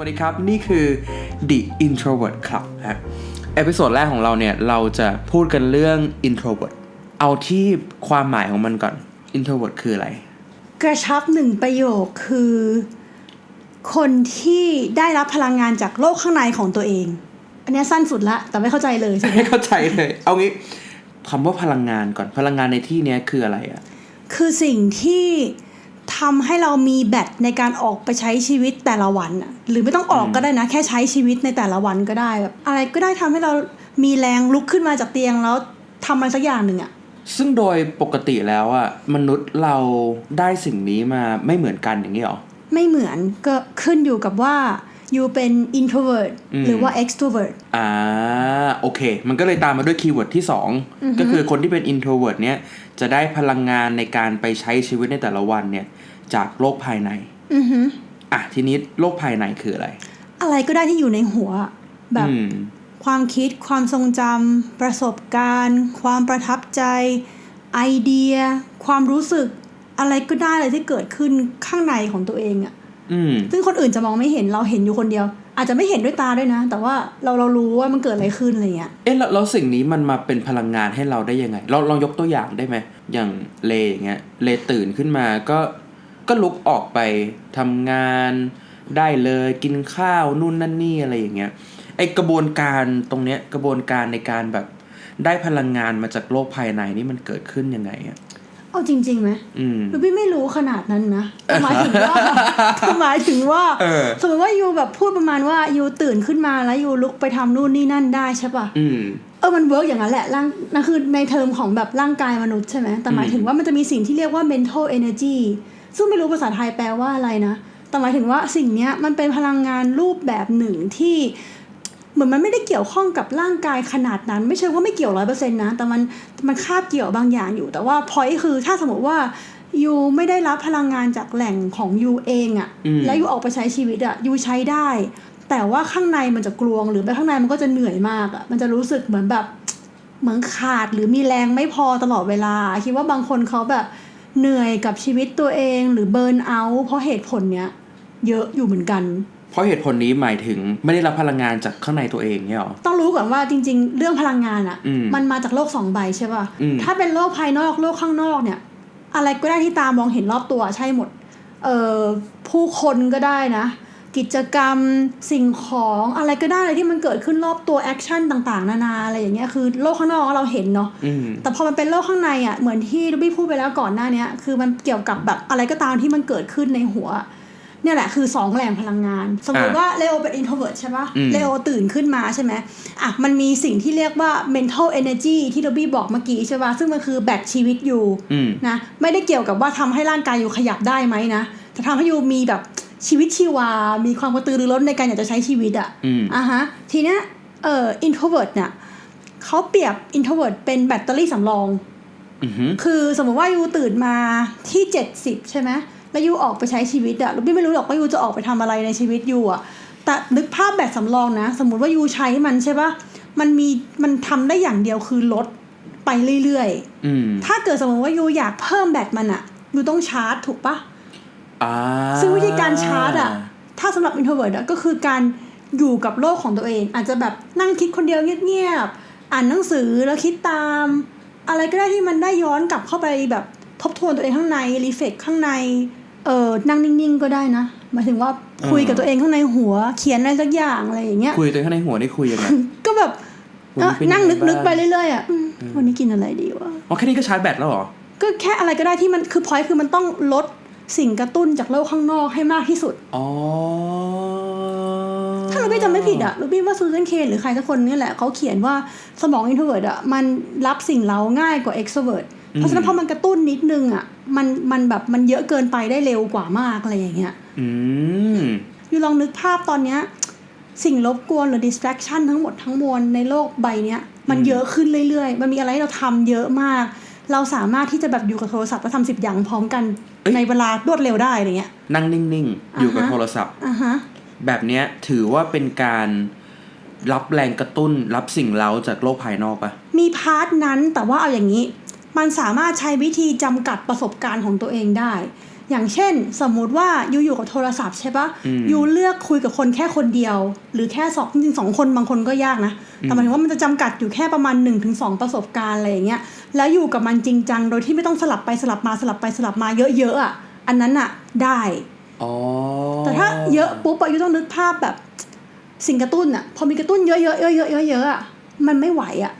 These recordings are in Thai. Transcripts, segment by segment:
วัสดีครับ นี่คือ The Introvert Club ฮะเอพิโซดแรกของเราเนี่ย เราจะพูดกันเรื่อง introvert เอาที่ความหมายของมันก่อน introvert คืออะไร กระชับหนึ่งประโยคคือ คนที่ได้รับพลังงานจากโลกข้างในของตัวเอง อันเนี้ยสั้นสุดละ แต่ไม่เข้าใจเลยใช่ไหมไม่เข้าใจเลย เอางี้คำว่าพลังงานก่อนพลังงานในที่เนี้ยคืออะไรอะคือสิ่งที่ ทำให้เรามีแบตในการออกไปใช้ชีวิตแต่ละวันน่ะหรือไม่ต้องออกก็ได้นะ แค่ใช้ชีวิตในแต่ละวันก็ได้แบบอะไรก็ได้ทำให้เรามีแรงลุกขึ้นมาจากเตียงแล้วทำอะไรสักอย่างหนึ่งอะซึ่งโดยปกติแล้วอะมนุษย์เราได้สิ่งนี้มาไม่เหมือนกันอย่างนี้หรอ ไม่เหมือนก็ขึ้นอยู่กับว่า you เป็น introvert อืมหรือว่า extrovert อ่าโอเค มันก็เลยตามมาด้วยคีย์เวิร์ดที่ 2 ก็คือคนที่เป็น introvert เนี่ยจะได้พลังงานในการไปใช้ชีวิตในแต่ละวันเนี่ย จากโลกภายในอือฮึอะทีนี้โลกภายในคืออะไร อะไรก็ได้ที่อยู่ในหัว แบบอืม ความคิดความทรงจำประสบการณ์ ความประทับใจ ไอเดีย ความรู้สึก อะไรก็ได้เลยที่เกิดขึ้นข้างในของตัวเองอะอืม ซึ่งคนอื่นจะมองไม่เห็นเราเห็นอยู่คนเดียว อาจจะไม่เห็นด้วยตาด้วยนะ แต่ว่าเราเรารู้ว่ามันเกิดอะไรขึ้นอะไรเงี้ย เอ๊ะแล้วแล้วสิ่งนี้มันมาเป็นพลังงานให้เราได้ยังไง เราลองยกตัวอย่างได้ไหม อย่างเลอย่างเงี้ย เลตื่นขึ้นมาก็ ก็ลุกออกไปทำงานได้เลยกินข้าวนู่นนั่นนี่อะไรอย่างเงี้ยไอกระบวนการตรงเนี้ยกระบวนการในการแบบได้พลังงานมาจากโลกภายในนี่มันเกิดขึ้นยังไงอะเอาจริงๆไหมอืมลูบี้ไม่รู้ขนาดนั้นนะแต่หมายถึงว่าแต่หมายถึงว่าเออสมมติว่ายูแบบพูดประมาณว่ายูตื่นขึ้นมาแล้วยูลุกไปทำนู่นนี่นั่นได้ใช่ปะอืมเออมันเวิร์กอย่างนั้นแหละร่างนั่นคือในเทอมของแบบร่างกายมนุษย์ใช่ไหมแต่หมายถึงว่ามันจะมีสิ่งที่เรียกว่า mental energy ซึ่งไม่รู้ภาษาไทยแปลว่าอะไรนะ แต่หมายถึงว่าสิ่งเนี้ยมันเป็นพลังงานรูปแบบหนึ่งที่เหมือนมันไม่ได้เกี่ยวข้องกับร่างกายขนาดนั้น ไม่ใช่ว่าไม่เกี่ยวร้อยเปอร์เซ็นต์นะ แต่มันมันคาบเกี่ยวบางอย่างอยู่ แต่ว่าพอยคือถ้าสมมติว่ายูไม่ได้รับพลังงานจากแหล่งของยูเองอะอืมแล้วยูออกไปใช้ชีวิตอะยูใช้ได้ แต่ว่าข้างในมันจะกลวง หรือไปข้างในมันก็จะเหนื่อยมากอะมันจะรู้สึกเหมือนแบบเหมือนขาดหรือมีแรงไม่พอตลอดเวลา คิดว่าบางคนเขาแบบ เหนื่อยกับชีวิตตัวเองหรือเบิร์นเอาท์เพราะเหตุผลเนี้ยเยอะอยู่เหมือนกัน เพราะเหตุผลนี้หมายถึงไม่ได้รับพลังงานจากข้างในตัวเองเนี่ยหรอ ต้องรู้ก่อนว่าจริง ๆ เรื่องพลังงานอะอืมมันมาจากโลกสองใบใช่ป่ะ อืม ถ้าเป็นโลกภายนอกโลกข้างนอกเนี่ย อะไรก็ได้ที่ตามองเห็นรอบตัวใช่หมด เอ่อผู้คนก็ได้นะ กิจกรรมสิ่งของอะไรก็ได้เลยที่มันเกิดขึ้นรอบตัวแอคชั่นต่างๆ นานาอะไรอย่างเงี้ยคือโลกข้างนอกเราเห็นเนาะอืมแต่พอมันเป็นโลกข้างในอะเหมือนที่ลูบี้พูดไปแล้วก่อนหน้าเนี้ยคือมันเกี่ยวกับแบบอะไรก็ตามที่มันเกิดขึ้นในหัวเนี่ยแหละคือสองแหล่งพลังงาน สมมติอะว่าเลโอเป็น introvert ใช่ปะอืมเลโอตื่นขึ้นมาใช่ไหมอะมันมีสิ่งที่เรียกว่า mental energy ที่ลูบี้บอกเมื่อกี้ใช่ปะซึ่งมันคือแบตชีวิตอยู่อืมนะไม่ได้เกี่ยวกับว่าทำให้ร่างกายอยู่ขยับได้ไหมนะแต่ทำให้อยู่มีแบบ ชีวิตชีวา มีความกระตือรือร้นในการอยากจะใช้ชีวิตอะอืมอะฮะ ทีเนี้ยเอ่อ introvert เนี่ยเขาเปรียบ introvert เป็นแบตเตอรี่สำรองอือหือคือสมมติว่ายูตื่นมาที่70ใช่ไหมแล้วยูออกไปใช้ชีวิตอะเราไม่รู้หรอกว่ายูจะออกไปทำอะไรในชีวิตยูอะแต่นึกภาพแบตสำรองนะ สมมุติว่ายูใช้มันใช่ปะมันมีมันทำได้อย่างเดียวคือลดไปเรื่อยอืมๆถ้าเกิดสมมติว่ายูอยากเพิ่มแบตมันอะยูต้องชาร์จถูกปะอ่า ซึ่งวิธีการชาร์จอะถ้าสำหรับ introvert อะก็คือการอยู่กับโลกของตัวเอง อาจจะแบบนั่งคิดคนเดียวเงียบๆอ่านหนังสือแล้วคิดตาม อะไรก็ได้ที่มันได้ย้อนกลับเข้าไปแบบทบทวนตัวเองข้างในรีเฟกข้างในเออนั่งนิ่งๆก็ได้นะหมายถึงว่าคุยกับตัวเองข้างในหัว เขียนอะไรสักอย่างอะไรอย่างเงี้ยคุยตัวเองข้างในหัวได้คุยยังไงก็แบบวันนี้เป็นนั่งยังไงนึกๆไปบ้างเรื่อยๆอะอืมวันนี้กินอะไรดีวะอ๋อแค่นี้ก็ชาร์จแบตแล้วเหรอก็แค่อะไรก็ได้ที่มันคือพอยคือมันต้องลด สิ่งกระตุ้นจากโลกข้างนอกให้มากที่สุด อ๋อ ถ้าลูบี้จำไม่ผิดอะลูบี้ว่าซูซานเคนหรือใครสักคนนี่แหละเขาเขียนว่าสมองอินโทรเวิร์ดอะมันรับสิ่งเร้าง่ายกว่าเอ็กโทรเวิร์ดเพราะฉะนั้นพอมันกระตุ้นนิดนึงอะมันมันแบบมันเยอะเกินไปได้เร็วกว่ามากอะไรอย่างเงี้ย อืมอยู่ลองนึกภาพตอนเนี้ยสิ่งรบกวนหรือ distraction ทั้งหมดทั้งมวลในโลกใบเนี้ยมันเยอะขึ้นเรื่อยๆ มันมีอะไรให้เราทำเยอะมาก เราสามารถที่จะแบบอยู่กับโทรศัพท์แล้วทำสิบอย่างพร้อมกันเอ้ยในเวลารวดเร็วได้อะไรเงี้ย นั่งนิ่งๆ อยู่กับอ่าฮะโทรศัพท์ อะฮะ แบบเนี้ยถือว่าเป็นการรับแรงกระตุ้นรับสิ่งเร้าจากโลกภายนอกปะมีพาร์ทนั้นแต่ว่าเอาอย่างนี้ มันสามารถใช้วิธีจำกัดประสบการณ์ของตัวเองได้ อย่างเช่น สมมุติว่ายูอยู่กับโทรศัพท์ใช่ปะอืมยูเลือกคุยกับคนแค่คนเดียว หรือแค่สองจริงๆสองคนบางคนก็ยากนะ แต่หมายถึงว่ามันจะจำกัดอยู่แค่ประมาณ1นถึงสประสบการณ์อะไรอย่างเงี้ยแล้วอยู่กับมันจริงจังโดยที่ไม่ต้องสลับไปสลับมาสลับไปสลับมาเยอะๆอะอันนั้นอะได้อ๋อแต่ถ้าเยอะปุ๊บอะยูต้องนึกภาพแบบ สิ่งกระตุ้นอะพอมีกระตุ้นเยอะๆเยอะๆเยอะๆเยอะๆอะมันไม่ไหวอะ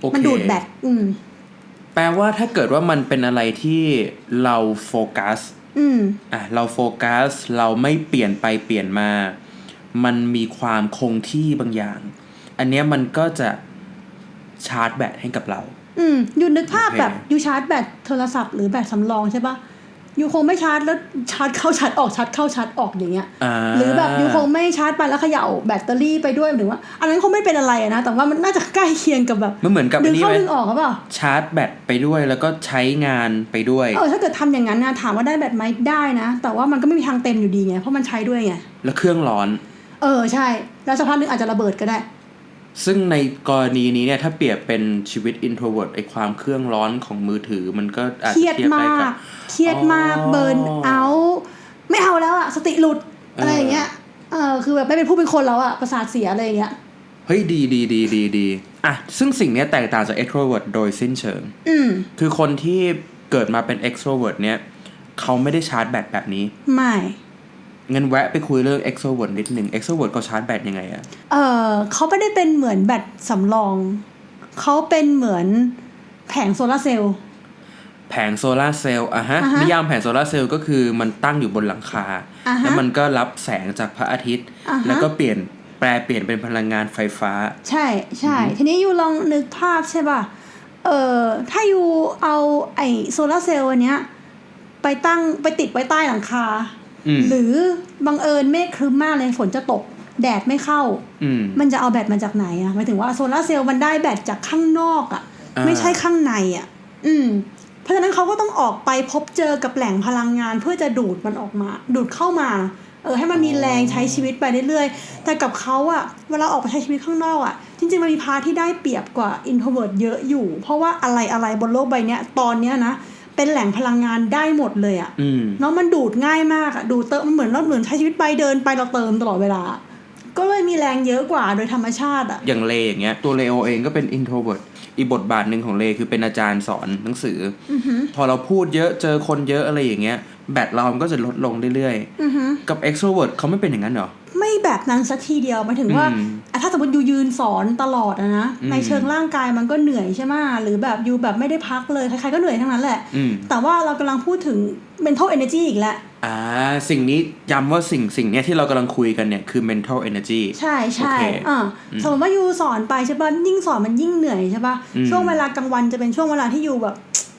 โอเคมันดูดแบตอืมแปลว่าถ้าเกิดว่ามันเป็นอะไรที่เราโฟกัส อืมอะเราโฟกัสเราไม่เปลี่ยนไปเปลี่ยนมา มันมีความคงที่บางอย่าง อันเนี้ยมันก็จะชาร์จแบตให้กับเรา อืมยูนึกภาพโอเค แบบยูชาร์จแบตโทรศัพท์หรือแบตสำรองใช่ปะ ยูคงไม่ชาร์จแล้วชาร์จเข้าชาร์จออกชาร์จเข้าชาร์จออกอย่างเงี้ยาหรือแบบยูคงไม่ชาร์จไปแล้วเขย่าแบตเตอรี่ไปด้วยหรือว่า อันนั้นคงไม่เป็นอะไรอะนะ แต่ว่ามันน่าจะใกล้เคียงกับแบบมันเหมือนกับดึอังนนี้เข้าไหมดึงออกหรือเปล่าชาร์จแบตไปด้วยแล้วก็ใช้งานไปด้วยเออถ้าเกิดทำอย่างนั้นนะถามว่าได้แบตไหมได้นะ แต่ว่ามันก็ไม่มีทางเต็มอยู่ดีไงเพราะมันใช้ด้วยไงแล้วเครื่องร้อน เออใช่ แล้วสักพักหนึงอาจจะระเบิดก็ได้ ซึ่งในกรณีนี้เนี่ยถ้าเปรียบเป็นชีวิต introvert ไอความเครื่องร้อนของมือถือมันก็อาจเครียจะดเทียบได้มากักบ เครียดมากอ๋อเบิร์นเอาไม่เอาแล้วอะสติหลุดเอออ อะไรอย่างเงี้ยเออคือแบบไม่เป็นผู้เป็นคนแล้วอะประสาทเสียอะไรอย่างเงี้ย เฮ้ยดีดีดีดีดีอะซึ่งสิ่งเนี้ยแตกต่างจาก extrovert โดยสิ้นเชิง อืมคือคนที่เกิดมาเป็น extrovert เนี่ยเขาไม่ได้ชาร์จแบตแบบนี้ ไม่ งั้นแวะไปคุยเรื่อง extrovert นิดหนึ่ง extrovert ก็ชาร์จแบตยังไงอะเออเขาไม่ได้เป็นเหมือนแบตสำรอง เขาเป็นเหมือนแผงโซลาร์เซลล์ แผงโซลาร์เซลล์อะฮะ อ่าฮะนิยามแผงโซลาร์เซลล์ก็คือมันตั้งอยู่บนหลังคา อ่าฮะแล้วมันก็รับแสงจากพระอาทิตย์ อ่าฮะ แล้วก็เปลี่ยนแปลเปลี่ยนเป็นพลังงานไฟฟ้า ใช่ใช่ ทีนี้ยูลองนึกภาพใช่ป่ะ เออถ้ายูเอาไอโซลาร์เซลล์อันเนี้ย ไปตั้งไปติดไว้ใต้หลังคาอืม หรือบังเอิญเมฆครึ้มมากเลยฝนจะตก แดดไม่เข้าอืมมันจะเอาแบตมาจากไหนอะหมายถึงว่าโซลาร์เซลล์มันได้แบตจากข้างนอกอะอ่าไม่ใช่ข้างในอะอืม เพราะฉะนั้นเขาก็ต้องออกไปพบเจอกับแหล่งพลังงาน เพื่อจะดูดมันออกมา ดูดเข้ามาเออให้มันมีแรงใช้ชีวิตไปเรื่อยๆ แต่กับเขาอะเวลาออกไปใช้ชีวิตข้างนอกอะจริงๆ มันมีพาร์ทที่ได้เปรียบกว่า introvert เยอะอยู่ เพราะว่าอะไรอะไรบนโลกใบเนี้ยตอนเนี้ยนะ เป็นแหล่งพลังงานได้หมดเลยอะอืมเนาะมันดูดง่ายมากอะดูดเติมมันเหมือนเราเหมือนใช้ชีวิตไปเดินไปเราเติมตลอดเวลา ก็เลยมีแรงเยอะกว่าโดยธรรมชาติอะอย่างเลอย่างเงี้ยตัวเลโอเองก็เป็น introvert อีกบทบาทหนึ่งของเลคือเป็นอาจารย์สอนหนังสืออพอเราพูดเยอะเจอคนเยอะอะไรอย่างเงี้ยแบตเรามันก็จะลดลงเรื่อยอือฮึๆกับ extrovert เขาไม่เป็นอย่างนั้นเหรอไม่ แบบนั้นสักทีเดียวหมายถึงว่าอืมอะถ้าสมมติยูยืนสอนตลอดอะนะอืมในเชิงร่างกายมันก็เหนื่อยใช่ไหมหรือแบบยูแบบไม่ได้พักเลยใครๆก็เหนื่อยทั้งนั้นแหละอืมแต่ว่าเรากำลังพูดถึง mental energy อีกแล้วอ่าสิ่งนี้ย้ำว่าสิ่งสิ่งเนี้ยที่เรากำลังคุยกันเนี่ยคือ mental energy ใช่ใช่โอเคอ่าสมมติว่ายูสอนไปใช่ป่ะยิ่งสอนมันยิ่งเหนื่อยใช่ป่ะอืมช่วงเวลากลางวันจะเป็นช่วงเวลาที่ยูแบบ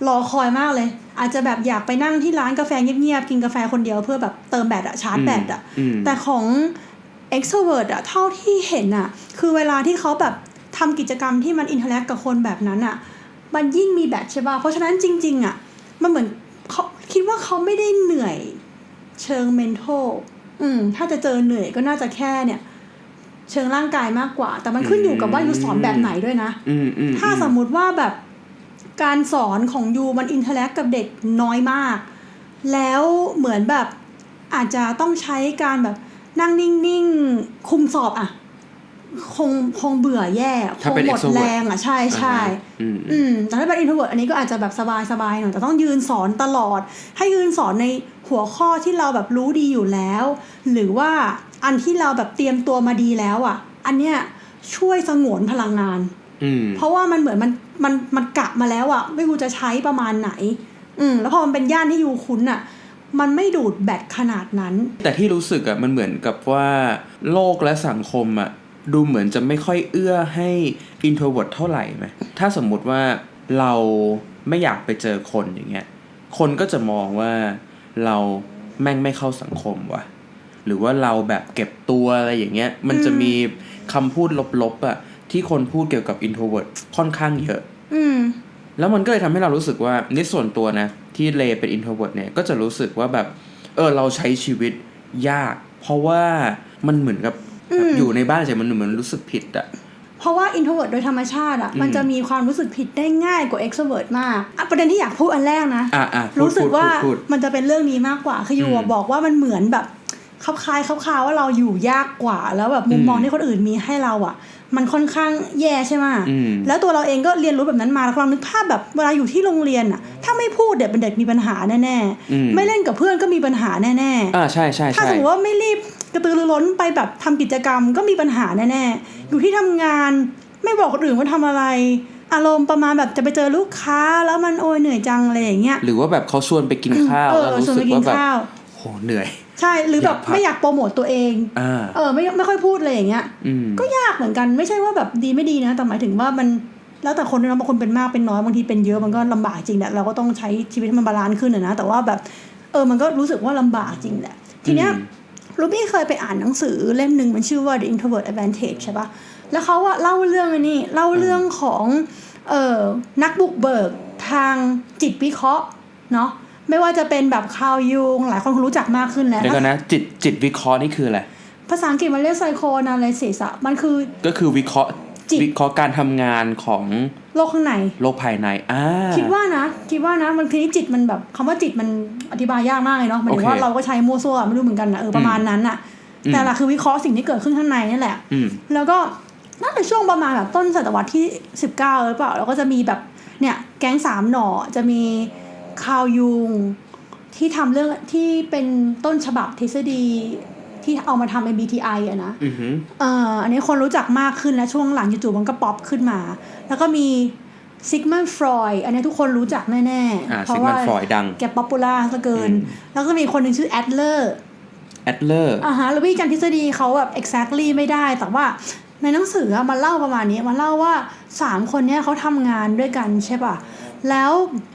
รอคอยมากเลย อาจจะแบบอยากไปนั่งที่ร้านกาแฟเงียบๆกินกาแฟคนเดียวเพื่อแบบเติมแบตอะชาร์จแบตอะอืมแต่ของ extrovert อะเท่าที่เห็นอะคือเวลาที่เขาแบบทำกิจกรรมที่มันอินเทอร์แอคกับคนแบบนั้นอะมันยิ่งมีแบตใช่ป่ะเพราะฉะนั้นจริง ๆอะมันเหมือนเขาคิดว่าเขาไม่ได้เหนื่อยเชิง mental อืมถ้าจะเจอเหนื่อยก็น่าจะแค่เนี่ย เชิงร่างกายมากกว่า แต่มันขึ้นอยู่กับว่ายูสอนแบบไหนด้วยนะอืมอืมถ้าสมมุติว่าแบบการสอนของยูมันอินเทอร์แอคกับเด็กน้อยมาก แล้วเหมือนแบบอาจจะต้องใช้การแบบนั่งนิ่งๆ คุมสอบอะคงคงเบื่อแย่คถ้างเป็นหมด extrovert แรงอะใช่ใช่อืมอืมแต่ถ้าเป็น introvert อันนี้ก็อาจจะแบบสบายๆหน่อยแต่ต้องยืนสอนตลอด ให้ยืนสอนในหัวข้อที่เราแบบรู้ดีอยู่แล้ว หรือว่าอันที่เราแบบเตรียมตัวมาดีแล้วอะ อันเนี้ยช่วยสงวนพลังงานอืมเพราะว่ามันเหมือนมันมันมันกะมาแล้วอะ ไม่รู้จะใช้ประมาณไหน อืมแล้วพอมันเป็นย่านที่ยูคุ้นอะ มันไม่ดูดแบตขนาดนั้น แต่ที่รู้สึกอะมันเหมือนกับว่าโลกและสังคมอะดูเหมือนจะไม่ค่อยเอื้อให้ introvert เท่าไหร่ไหมถ้าสมมุติว่าเราไม่อยากไปเจอคนอย่างเงี้ย คนก็จะมองว่าเราแม่งไม่เข้าสังคมว่ะ หรือว่าเราแบบเก็บตัวอะไรอย่างเงี้ย มันจะมีคำพูดลบๆอะที่คนพูดเกี่ยวกับ introvert ค่อนข้างเยอะ อืมแล้วมันก็เลยทำให้เรารู้สึกว่าในส่วนตัวนะ ที่เลเป็น introvert เนี่ยก็จะรู้สึกว่าแบบเออเราใช้ชีวิตยาก เพราะว่ามันเหมือนกับอืม อยู่ในบ้านเฉยมันเหมือนรู้สึกผิดอะ เพราะว่า introvert โดยธรรมชาติอะ อืม มันจะมีความรู้สึกผิดได้ง่ายกว่า extrovert มากอะประเด็นที่อยากพูดอันแรกนะ อะอะพูดรู้สึกพูดว่าพูดพูด มันจะเป็นเรื่องนี้มากกว่า คืออยู่อะอืมบอกว่ามันเหมือนแบบคลับคล้ายคลับคลาว่าเราอยู่ยากกว่า แล้วแบบมุมอืมมองที่คนอื่นมีให้เราอะ มันค่อนข้างแย่ใช่ไหมอืมแล้วตัวเราเองก็เรียนรู้แบบนั้นมาแล้วลองนึกภาพแบบเวลาอยู่ที่โรงเรียนอะถ้าไม่พูดเด็กเป็นเด็กมีปัญหาแน่อืมๆไม่เล่นกับเพื่อนก็มีปัญหาแน่ๆอ่าใช่ใช่ถ้าใช่สมมติว่าไม่รีบกระตือรือร้นไปแบบทำกิจกรรมก็มีปัญหาแน่ๆ อยู่ที่ทำงานไม่บอกคนอื่นว่าทำอะไร อารมณ์ประมาณแบบจะไปเจอลูกค้าแล้วมันโอยเหนื่อยจังอะไรอย่างเงี้ยหรือว่าแบบเขาชวนไปกินข้าวเอแล้วอรู้ชวนสึไปกกินว่าแบบข้าว โหเหนื่อย ใช่หรือแบบอยากพักไม่อยากโปรโมตตัวเองอ่าเออไม่ไม่ค่อยพูดเลยอย่างเงี้ยอืมก็ยากเหมือนกันไม่ใช่ว่าแบบดีไม่ดีนะแต่หมายถึงว่ามันแล้วแต่คนด้วยนะบางคนเป็นมากเป็นน้อยบางทีเป็นเยอะมันก็ลำบากจริงแหละเราก็ต้องใช้ชีวิตให้มันบาลานซ์ขึ้นอะนะแต่ว่าแบบเออมันก็รู้สึกว่าลำบากจริงแหละทีเนี้ยอืมรูบี้เคยไปอ่านหนังสือเล่มหนึ่งมันชื่อว่า The Introvert Advantage ใช่ปะแล้วเขาอะเล่าเรื่องอันนี้เล่าเรื่องของเอ่อนักบุกเบิกทางจิตวิเคราะห์เนาะ ไม่ว่าจะเป็นแบบคาวยุง หลายคนคงรู้จักมากขึ้นแล้วเดี๋ยวกันนะจิตจิตวิเคราะห์นี่คืออะไร ภาษาอังกฤษมันเรียกไซโค a นาลิซิสอะมันคือ ก็คือวิเคราะห์จิตวิเคราะห์การทำงานของโลกข้างในโลกภายในอ่าคิดว่านะ คิดว่านะบางทีจิตมันแบบคำว่าจิตมันอธิบายยากมากเลยเนาะหมายถึงว่าโอเคเราก็ใช้มั่วซั่วไม่รู้เหมือนกันนะเออประมาณนั้นอะอืมแต่หละคือวิเคราะห์สิ่งที่เกิดขึ้นข้างในนี่แหละอืมแล้วก็น่าจะช่วงประมาณแบบต้นศตวรรษที่สิบเก้าหรือเปล่าแล้วก็จะมีแบบเนี่ยแก๊งสามหน่อจะมี คาวยุงที่ทำเรื่องที่เป็นต้นฉบับทฤษฎีที่เอามาทำ MBTI อะนะอือหือเอ่ออันนี้คนรู้จักมากขึ้นและช่วงหลังจู่ๆมันก็ป๊อปขึ้นมา แล้วก็มีซิกมันฟรอยอันนี้ทุกคนรู้จักแน่อ่าๆเพซิกราะมันว่าฟรอยด์ดังแกป๊อปปูล่าซะเกินอืมแล้วก็มีคนหนึ่งชื่อแอดเลอร์แอดเลอร์อ่าฮะแล้ววิจารณ์ทฤษฎีเขาแบบ exactly ไม่ได้ แต่ว่าในหนังสืออะมันเล่าประมาณนี้ มันเล่าว่าสามคนเนี้ยเขาทำงานด้วยกันใช่ป่ะ แล้ว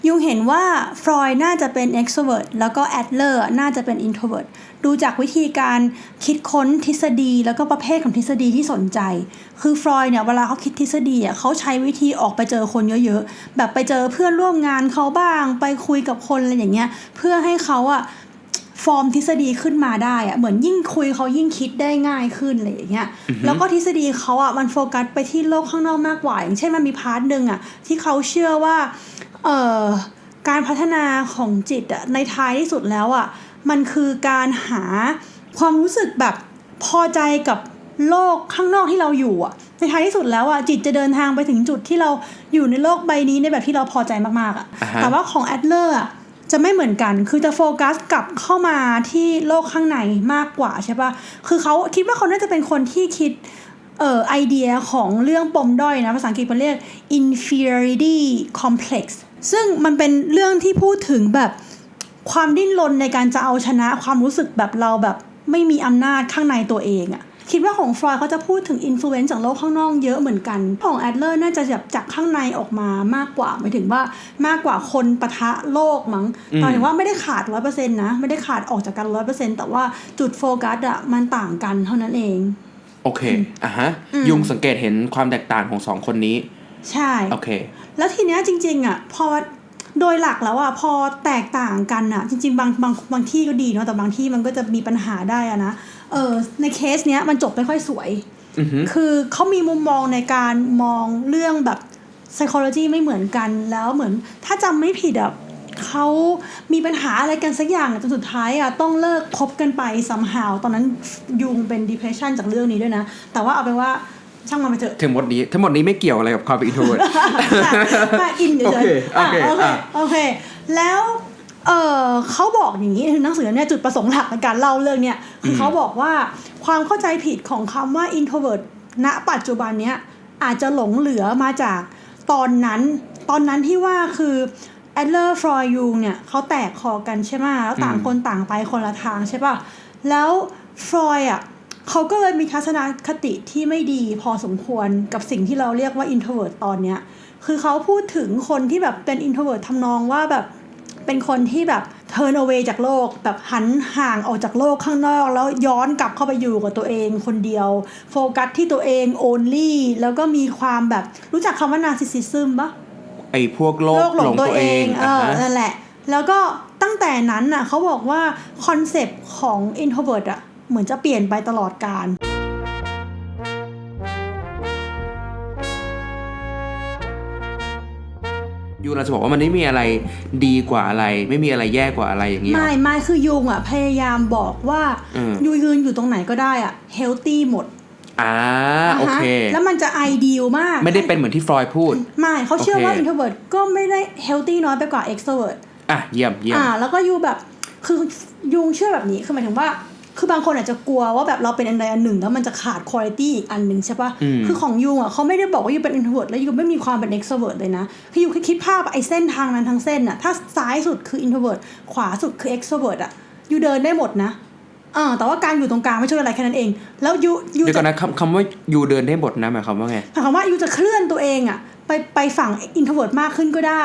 ยูเห็นว่าฟรอยน่าจะเป็น extrovert แล้วก็แอดเลอร์น่าจะเป็น introvert ดูจากวิธีการคิดค้นทฤษฎี แล้วก็ประเภทของทฤษฎีที่สนใจ คือฟรอยเนี่ยเวลาเขาคิดทฤษฎีอะเขาใช้วิธีออกไปเจอคนเยอะๆ แบบไปเจอเพื่อนร่วมงานเขาบ้าง ไปคุยกับคนอะไรอย่างเงี้ย เพื่อให้เขาอะ ฟอร์มทฤษฎีขึ้นมาได้อะเหมือนยิ่งคุยเขายิ่งคิดได้ง่ายขึ้นอะไรอย่างเงี้ยแล้วก็ทฤษฎีเขาอะมันโฟกัสไปที่โลกข้างนอกมากกว่า อย่างเช่นมันมีพาร์ทหนึ่งอะที่เขาเชื่อว่าเอ่อการพัฒนาของจิตอะในท้ายที่สุดแล้วอะมันคือการหาความรู้สึกแบบพอใจกับโลกข้างนอกที่เราอยู่อะในท้ายที่สุดแล้วอะจิตจะเดินทางไปถึงจุดที่เราอยู่ในโลกใบนี้ในแบบที่เราพอใจมากๆอะอ่าฮะแต่ว่าของแอดเลอร์อะ จะไม่เหมือนกัน คือจะโฟกัสกลับเข้ามาที่โลกข้างในมากกว่าใช่ปะคือเขาคิดว่าเขาน่าจะเป็นคนที่คิดเอ่อไอเดียของเรื่องปมด้อยนะ ภาษาอังกฤษมันเรียก inferiority complex ซึ่งมันเป็นเรื่องที่พูดถึงแบบความดิ้นรนในการจะเอาชนะความรู้สึกแบบเราแบบไม่มีอำนาจข้างในตัวเองอะ คิดว่าของฟรอยเขาจะพูดถึงอิ f ฟ u เ n นซ์จากโลกข้างนอกเยอะเหมือนกัน ของแอดเลอร์น่าจะแบบจากข้างในออกมามากกว่าหมายถึงว่ามากกว่าคนปะทะโลกมั้งอืมหมายถึงว่าไม่ได้ขาดร้อยเปอร์เซ็นต์นะ ไม่ได้ขาดออกจากกันร้อยเปอร์เซ็นต์แต่ว่าจุดโฟกัสอะมันต่างกันเท่านั้นเอง โอเคอะฮะอืมยุงสังเกตเห็นความแตกต่างของสองคนนี้ ใช่โอเค แล้วทีเนี้ยจริง ๆอะพอโดยหลักแล้วอะพอแตกต่างกันอะ จริง ๆ บางบางบางที่ก็ดีเนาะแต่บางที่มันก็จะมีปัญหาได้อะนะ เออในเคสเนี้ยมันจบไม่ค่อยสวยอือหือคือเขามีมุมมองในการมองเรื่องแบบ psychology ไม่เหมือนกันแล้วเหมือน ถ้าจำไม่ผิดอะเขามีปัญหาอะไรกันสักอย่างจนสุดท้ายอะต้องเลิกคบกันไป somehow ตอนนั้นยุงเป็น depression จากเรื่องนี้ด้วยนะ แต่ว่าเอาเป็นว่าช่างมันไปเถอะทั้งหมดนี้ทั้งหมดนี้ไม่เกี่ยวอะไรกับความเป็น introvert มาอินเฉยโอเคๆอะโอเคโอเคอะโอเคแล้ว เออเขาบอกอย่างนี้หนังสือเนี่ยจุดประสงค์หลักในการเล่าเรื่องเนี่ยคือเขาบอกว่าความเข้าใจผิดของคำว่า introvert ณ ปัจจุบันเนี้ยอาจจะหลงเหลือมาจากตอนนั้น ตอนนั้นที่ว่าคือแอดเลอร์ฟรอยยูเนี่ยเขาแตกคอกันใช่ไหมแล้วต่างคนต่างไปคนละทางใช่ป่ะ แล้วฟรอยอะเขาก็เลยมีทัศนคติที่ไม่ดีพอสมควรกับสิ่งที่เราเรียกว่า introvert ตอนเนี้ยคือเขาพูดถึงคนที่แบบเป็น introvert ทำนองว่าแบบ เป็นคนที่แบบ turn away จากโลก แบบหันห่างออกจากโลกข้างนอก แล้วย้อนกลับเข้าไปอยู่กับตัวเองคนเดียว โฟกัสที่ตัวเอง only แล้วก็มีความแบบรู้จักคำว่า narcissism ปะไอ้พวกโลกโลกหลงตัวเองเออะอฮะนั่นแหละ แล้วก็ตั้งแต่นั้นน่ะเขาบอกว่าคอนเซปต์ของ introvert อะเหมือนจะเปลี่ยนไปตลอดการ ยูเราจะบอกว่ามันไม่มีอะไรดีกว่าอะไร ไม่มีอะไรแย่กว่าอะไรอย่างนี้หรอไม่ไม่คือยุงอะพยายามบอกว่าอืมยูยืนอยู่ตรงไหนก็ได้อะเฮลตี้หมดอ่าอ่าโอฮะเค แล้วมันจะไอเดียมาก ไม่ได้เป็นเหมือนที่ฟรอยด์พูด ไม่เขาเชื่อว่าโอเค introvert ก็ไม่ได้ healthy น้อยไปกว่า extrovert อะเยี่ยมเยี่ยมอ่าแล้วก็ยูแบบคือยุงเชื่อแบบนี้คือหมายถึงว่า คือบางคนอาจจะกลัวว่าแบบเราเป็นอันใดอันหนึ่ง แล้วมันจะขาดคุณภาพอีกอันหนึ่งใช่ปะอืมคือของยุงอะเขาไม่ได้บอกว่ายูเป็น introvert แล้วยูไม่มีความเป็น extrovert เลยนะ คือยูแค่คิดภาพไอ้เส้นทางนั้นทั้งเส้นอะ ถ้าซ้ายสุดคือ introvert ขวาสุดคือ extrovert อะยูเดินได้หมดนะอ่าแต่ว่าการอยู่ตรงกลางไม่ช่วยอะไรแค่นั้นเอง แล้วยูยูเดี๋ยวก่จะอนนะคำคำว่ายูเดินได้หมดนะหมายความว่าไงหมายความว่ายูจะเคลื่อนตัวเองอะ ไปไปฝั่ง introvert มากขึ้นก็ได้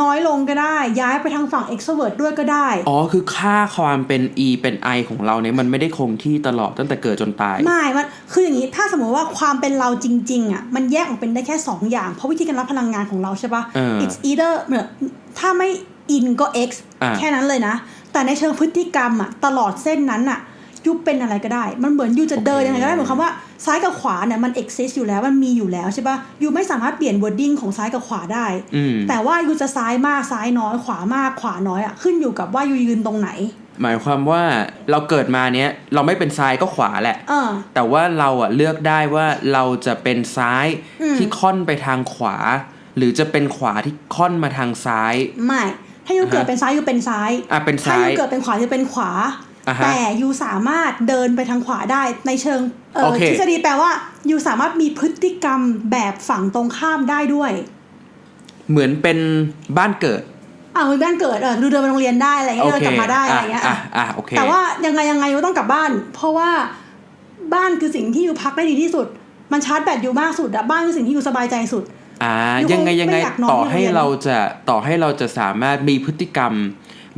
น้อยลงก็ได้ ย้ายไปทางฝั่ง extrovert ด้วยก็ได้ อ๋อ คือค่าความเป็น E เป็น I ของเราเนี่ยมันไม่ได้คงที่ตลอดตั้งแต่เกิดจนตาย ไม่ มันคืออย่างนี้ ถ้าสมมติว่าความเป็นเราจริง ๆอะมันแยกออกเป็นได้แค่ 2 อย่าง เพราะวิธีการรับพลังงานของเราใช่ปะเออ it's either เนี่ยถ้าไม่ in ก็ x อ่าแค่นั้นเลยนะ แต่ในเชิงพฤติกรรมอะตลอดเส้นนั้นอะ ยูเป็นอะไรก็ได้ มันเหมือนยูจะเดินยังไงก็ได้เหมือนคำว่าซ้ายกับขวาเนี่ยมัน exist อยู่แล้วมันมีอยู่แล้วใช่ปะยูไม่สามารถเปลี่ยน wording ของซ้ายกับขวาได้อืมแต่ว่ายูจะซ้ายมากซ้ายน้อยขวามากขวาน้อยอะขึ้นอยู่กับว่ายูยืนตรงไหน หมายความว่าเราเกิดมาเนี้ยเราไม่เป็นซ้ายก็ขวาแหละเออแต่ว่าเราอะเลือกได้ว่าเราจะเป็นซ้ายอืมที่ค่อนไปทางขวา หรือจะเป็นขวาที่ค่อนมาทางซ้าย ไม่ถ้ายูเกิดเป็นซ้ายยูเป็นซ้ายอะเป็นถ้าซ้ายยูเกิดเป็นขวายูเป็นขวาอ่าฮะ แต่ยูสามารถเดินไปทางขวาได้ในเชิงเออโอเคทฤษฎีแปลว่ายูสามารถมีพฤติกรรมแบบฝั่งตรงข้ามได้ด้วย เหมือนเป็นบ้านเกิดอ่าบ้านเกิดเออดูเดินไปโรงเรียนได้อะไรเงี้ยโอเดินเคกลับมาได้อะไรเงี้ยอะอะอะโอเคแต่ว่ายังไงยังไงยูต้องกลับบ้าน เพราะว่าบ้านคือสิ่งที่ยูพักได้ดีที่สุด มันชาร์จแบตยูมากสุดอะบ้านคือสิ่งที่ยูสบายใจสุดอ่ายูคงยังไงยังไงไม่อยากนอนต่อที่ให้โรงเรียนเราจะต่อให้เราจะสามารถมีพฤติกรรม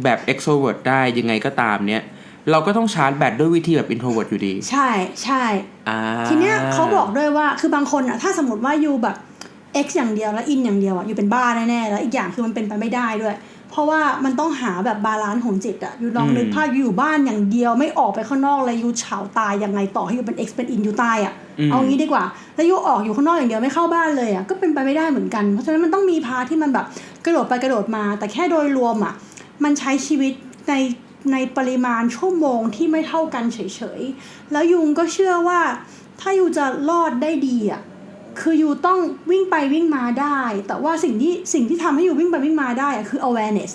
แบบ extrovert ได้ยังไงก็ตามเนี้ย เราก็ต้องชาร์จแบตด้วยวิธีแบบ introvert อยู่ดี ใช่ใช่อ่าทีเนี้ยเขาบอกด้วยว่าคือบางคนอะถ้าสมมติว่ายูแบบ X อย่างเดียวแล้ว in อย่างเดียวอะอยู่เป็นบ้าแน่ๆแล้วอีกอย่างคือมันเป็นไปไม่ได้ด้วย เพราะว่ามันต้องหาแบบบาลานซ์ของจิตอะอยู่ลองนึกภาพอยู่บ้านอย่างเดียวไม่ออกไปข้างนอกเลยยูเฉาตายยังไงต่อให้ยูเป็น X เป็น in ยูตายอะอืมเอางี้ดีกว่า แล้วยูออกอยู่ข้างนอกอย่างเดียวไม่เข้าบ้านเลยอะก็เป็นไปไม่ได้เหมือนกัน เพราะฉะนั้นมันต้องมีพาร์ทที่มันแบบกระโดดไปกระโดดมา แต่แค่โดยรวมอะมันใช้ชีวิตใน ในปริมาณชั่วโมงที่ไม่เท่ากันเฉยๆ แล้วยุงก็เชื่อว่า ถ้ายูจะรอดได้ดีอะคือยูต้องวิ่งไปวิ่งมาได้ แต่ว่าสิ่งที่สิ่งที่ทำให้ยูวิ่งไปวิ่งมาได้อะคือ awareness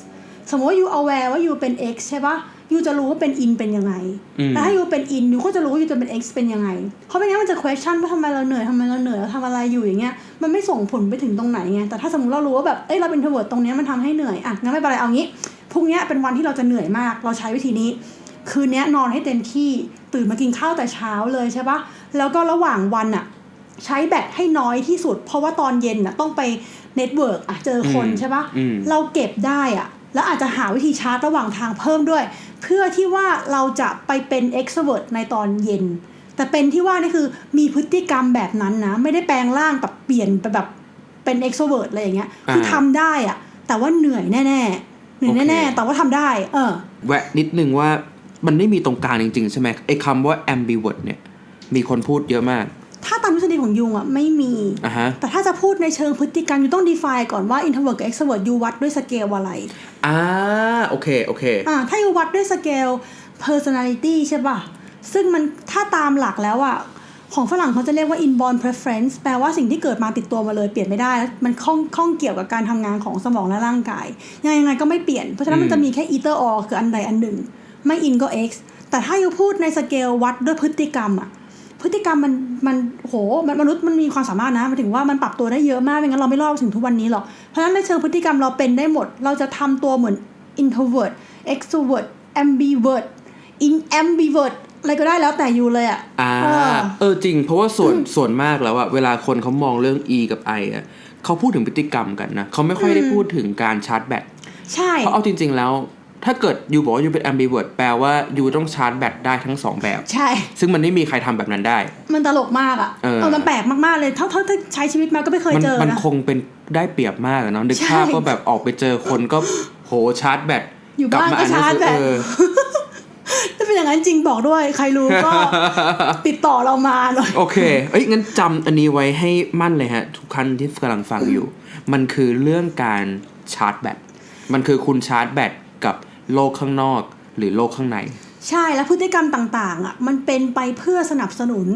สมมติว่ายู aware ว่ายูเป็น x ใช่ปะยูจะรู้ว่าเป็น in เป็นยังไงอืมแล้วถ้ายูเป็น in ยูก็จะรู้ว่ายูจะเป็น x เป็นยังไง เพราะไม่งั้นมันจะ question ว่าทำไมเราเหนื่อยทำไมเราเหนื่อยเราทำอะไรอยู่อย่างเงี้ย มันไม่ส่งผลไปถึงตรงไหนไง แต่ถ้าสมมติเรารู้ว่าแบบ เอ้ยเราเป็น introvert ตรงเนี้ยมันทำให้เหนื่อย อะงั้นไม่เป็นไรเอางี้ พรุ่งเนี้ยเป็นวันที่เราจะเหนื่อยมาก เราใช้วิธีนี้ คืนเนี้ยนอนให้เต็มที่ตื่นมากินข้าวแต่เช้าเลยใช่ปะแล้วก็ระหว่างวันอะใช้แบตให้น้อยที่สุด เพราะว่าตอนเย็นอะต้องไปเน็ตเวิร์กอะเจอคนอืมใช่ปะอืมเราเก็บได้อะแล้วอาจจะหาวิธีชาร์จระหว่างทางเพิ่มด้วย เพื่อที่ว่าเราจะไปเป็น extrovert ในตอนเย็น แต่เป็นที่ว่านี่คือมีพฤติกรรมแบบนั้นนะ ไม่ได้แปลงร่างแบบเปลี่ยนไปแบบเป็น extrovert อะไรอย่างเงี้ยคือทำได้อะแต่ว่าเหนื่อยแน่ ๆ เหนื่อยแน่ๆแต่ว่าทำได้ เออ แวะนิดนึงว่ามันไม่มีตรงกลางจริงๆ ใช่ไหมไอ้คำว่า ambivert เนี่ย มีคนพูดเยอะมาก ถ้าตามทฤษฎีของยุงอะไม่มีอะฮะแต่ถ้าจะพูดในเชิงพฤติกรรมยูต้อง define ก่อนว่า introvert กับ extrovert ยูวัดด้วยสเกลอะไรอ่าโอเค โอเคอ่าถ้ายูวัดด้วยสเกล personality ใช่ป่ะ ซึ่งมันถ้าตามหลักแล้วอะ ของฝรั่งเขาจะเรียกว่า inborn preference แปลว่าสิ่งที่เกิดมาติดตัวมาเลยเปลี่ยนไม่ได้แล้วมันข้องข้องเกี่ยวกับการทำงานของสมองและร่างกาย ยังไงยังไงก็ไม่เปลี่ยน เพราะฉะนั้นมันอืมจะมีแค่ either or คืออันใดอันหนึ่ง ไม่ in ก็ x แต่ถ้ายูพูดในสเกลวัดด้วยพฤติกรรมอะพฤติกรรมมันมันโหมันมนุษย์มันมีความสามารถนะหมายถึงว่ามันปรับตัวได้เยอะมากไม่งั้นเราไม่รอดถึงทุกวันนี้หรอก เพราะฉะนั้นในเชิงพฤติกรรมเราเป็นได้หมด เราจะทำตัวเหมือน introvert extrovert ambivert in ambivert อะไรก็ได้แล้วแต่อยู่เลยอะอ่าเออเออจริง เพราะว่าส่วนส่วนมากแล้วอะเวลาคนเขามองเรื่อง E กับ I อะเขาพูดถึงพฤติกรรมกันนะเขาไม่ค่อยได้พูดถึงการชาร์จแบตใช่เพราะเอาจริง ๆ แล้ว ถ้าเกิดยูบอกว่ายูเป็น ambivert แปลว่ายูต้องชาร์จแบตได้ทั้งสองแบบ ใช่ ซึ่งมันไม่มีใครทำแบบนั้นได้ มันตลกมากอะเออมันแปลกมากๆเลยเท่าเท่าที่ใช้ชีวิตมาก็ไม่เคยมันเจอมันนะคงเป็นได้เปรียบมากอะเนาะนึกใช่ภาพว่าแบบออกไปเจอคนก็โหชาร์จแบตอยู่กลับ้านมาก็อ่านหนังชาร์จสือแบตเออถ้าเป็นอย่างนั้นจริงบอกด้วย ใครรู้ก็ติดต่อเรามาหน่อยโอเคเอ้ยงั้นจำอันนี้ไว้ให้มั่นเลยฮะ ทุกท่านที่กำลังฟังอยู่ มันคือเรื่องการชาร์จแบตมันคือคุณชาร์จแบตกับโลกข้างนอก หรือโลกข้างใน ใช่แล้วพฤติกรรมต่าง ๆ อะ มันเป็นไปเพื่อสนับสนุน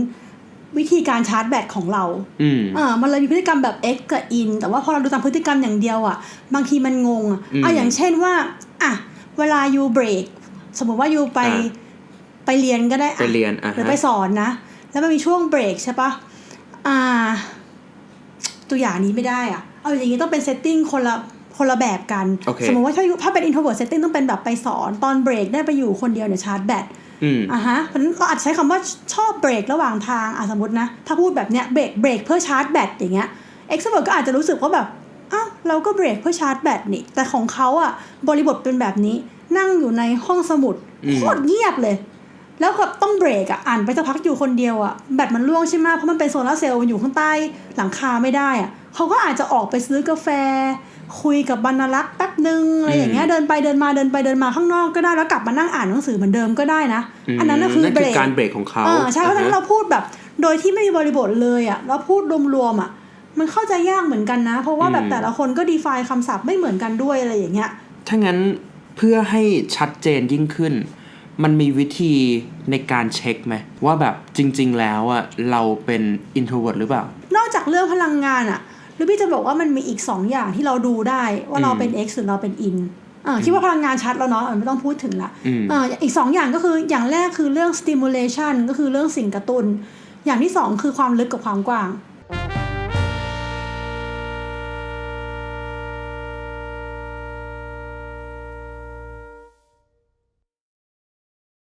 วิธีการชาร์จแบตของเรา อืมอ่า มันเลยมีพฤติกรรมแบบ X กับ In แต่ว่าพอเราดูตามพฤติกรรมอย่างเดียวอะ บางทีมันงงอะอืมอะอย่างเช่นว่า อะ เวลายูเบรก สมมติว่ายูไป อ่า ไปเรียนก็ได้อะไปเรียนอะหรือฮะไปสอนนะ แล้วมันมีช่วงเบรกใช่ปะอ่า ตัวอย่างนี้ไม่ได้อะ เอาอย่างนี้ต้องเป็นเซตติ้งคนละคนละแบบกันโอเคสมมติว่าถ้าถ้าเป็น introvert setting ต้องเป็นแบบไปสอนตอนเบรกได้ไปอยู่คนเดียวเนี่ยชาร์จแบตอืมอะฮะเพราะฉะนั้นเราอาจจะใช้คำว่าชอบเบรกระหว่างทางอะสมมตินะ ถ้าพูดแบบเนี้ยเบรกเบรกเพื่อชาร์จแบตอย่างเงี้ย extrovert ก็อาจจะรู้สึกว่าแบบอ้าวเราก็เบรกเพื่อชาร์จแบตนี่ แต่ของเขาอะบริบทเป็นแบบนี้นั่งอยู่ในห้องสมุดอืมโคตรเงียบเลย แล้วก็ต้องเบรกอะอ่านไปสักพักอยู่คนเดียวอะแบตมันร่วงใช่ไหมเพราะมันเป็นโซลาร์เซลล์มันอยู่ข้างใต้หลังคาไม่ได้อะเขาก็อาจจะออกไปซื้อกาแฟ คุยกับบรรลักษ์แป๊บนึงอะไรอย่างเงี้ยเดินไปเดินมาเดินไปเดินมาข้างนอกก็ได้แล้วกลับมานั่งอ่านหนังสือเหมือนเดิมก็ได้นะ อันนั้นน่ะคือนั่นเบคืรอกการเบรกของเขาอ่าใช่เพราะฉะนั้นอ่าเราฮะพูดแบบ โดยที่ไม่มีบริบทเลยอะเราพูดรวมๆอะมันเข้าใจยากเหมือนกันนะ เพราะว่าแบบแต่ละคนก็ define คำศัพท์ไม่เหมือนกันด้วยอะไรอย่างเงี้ยถ้างั้นเพื่อให้ชัดเจนยิ่งขึ้น มันมีวิธีในการเช็คไหมว่าแบบจริง ๆ แล้วอะเราเป็น introvert หรือเปล่า นอกจากเรื่องพลังงานอะหรือพี่จะบอกว่ามันมีอีกสองอย่างที่เราดูได้ว่าเราเป็น X หรือเราเป็น In อ่าคิดว่าพลังงานชัดแล้วเนาะอะไม่ต้องพูดถึงละอืมอ่าอีกสองอย่างก็คืออย่างแรกคือเรื่อง stimulation ก็คือเรื่องสิ่งกระตุ้นอย่างที่สองคือความลึกกับความกว้าง